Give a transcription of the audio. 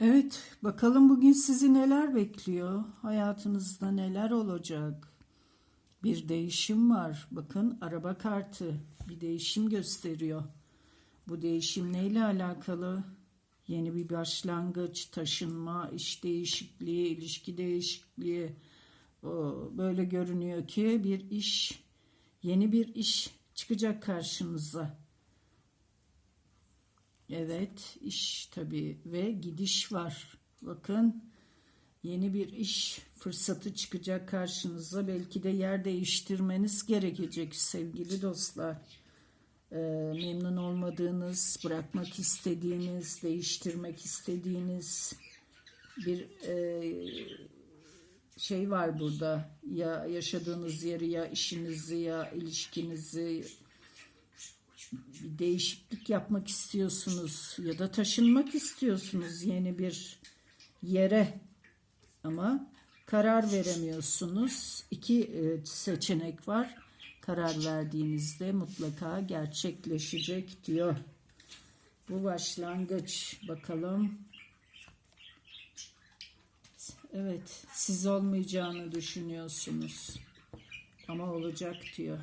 Evet, bakalım bugün sizi neler bekliyor? Hayatınızda neler olacak? Bir değişim var. Bakın araba kartı bir değişim gösteriyor. Bu değişim neyle alakalı? Yeni bir başlangıç, taşınma, iş değişikliği, ilişki değişikliği. Böyle görünüyor ki bir iş, yeni bir iş çıkacak karşınıza. Evet, iş tabii ve gidiş var. Bakın yeni bir iş fırsatı çıkacak karşınıza. Belki de yer değiştirmeniz gerekecek sevgili dostlar. Ee, memnun olmadığınız, bırakmak istediğiniz, değiştirmek istediğiniz bir e, şey var burada. Ya yaşadığınız yeri ya işinizi ya ilişkinizi bir değişiklik yapmak istiyorsunuz ya da taşınmak istiyorsunuz yeni bir yere ama karar veremiyorsunuz. İki e, seçenek var. Karar verdiğinizde mutlaka gerçekleşecek diyor. Bu başlangıç bakalım. Evet, siz olmayacağını düşünüyorsunuz. Ama olacak diyor.